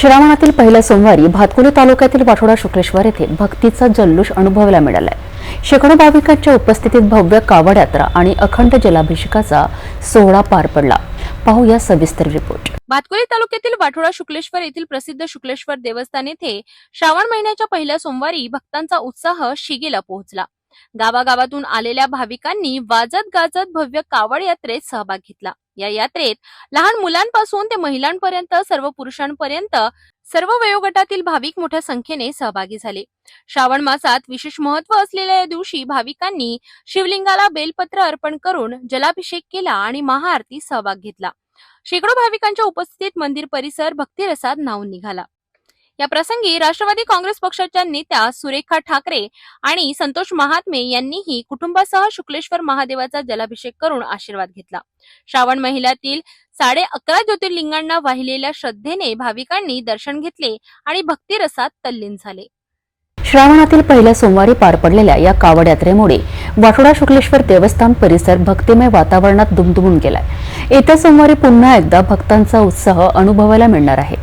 श्रावणातील पहिल्या सोमवारी भातकुली तालुक्यातील वाठोडा शुक्लेश्वर येथे भक्तीचा जल्लोष अनुभवायला मिळालाय. शेकडो भाविकांच्या उपस्थितीत भव्य कावड यात्रा आणि अखंड जलाभिषेकाचा सोहळा पार पडला. पाहूया सविस्तर रिपोर्ट. भातकुली तालुक्यातील वाठोडा शुक्लेश्वर येथील प्रसिद्ध शुक्लेश्वर देवस्थान येथे श्रावण महिन्याच्या पहिल्या सोमवारी भक्तांचा उत्साह शिगेला पोहोचला. गावागावातून आलेल्या भाविकांनी वाजत गाजत भव्य कावड यात्रेत सहभाग घेतला. या यात्रेत लहान मुलांपासून ते महिलांपर्यंत सर्व पुरुषांपर्यंत सर्व वयोगटातील भाविक मोठ्या संख्येने सहभागी झाले. श्रावण मासात विशेष महत्त्व असलेल्या या दिवशी भाविकांनी शिवलिंगाला बेलपत्र अर्पण करून जलाभिषेक केला आणि महाआरती सहभाग घेतला. शेकडो भाविकांच्या उपस्थितीत मंदिर परिसर भक्तिरसात न्हावून निघाला. या प्रसंगी राष्ट्रवादी काँग्रेस पक्षाच्या नेत्या सुरेखा ठाकरे आणि संतोष महात्मे यांनीही कुटुंबासह शुक्लेश्वर महादेवाचा जलाभिषेक करून आशीर्वाद घेतला. श्रावण महिन्यातील साडे अकरा ज्योतिर्लिंगांना वाहिलेल्या श्रद्धेने भाविकांनी दर्शन घेतले आणि भक्तिरसात तल्लीन झाले. श्रावणातील पहिल्या सोमवारी पार पडलेल्या या कावड यात्रेमुळे वाठोडा शुक्लेश्वर देवस्थान परिसर भक्तिमय वातावरणात दुमदुमून गेलाय. येत्या सोमवारी पुन्हा एकदा भक्तांचा उत्साह अनुभवायला मिळणार आहे.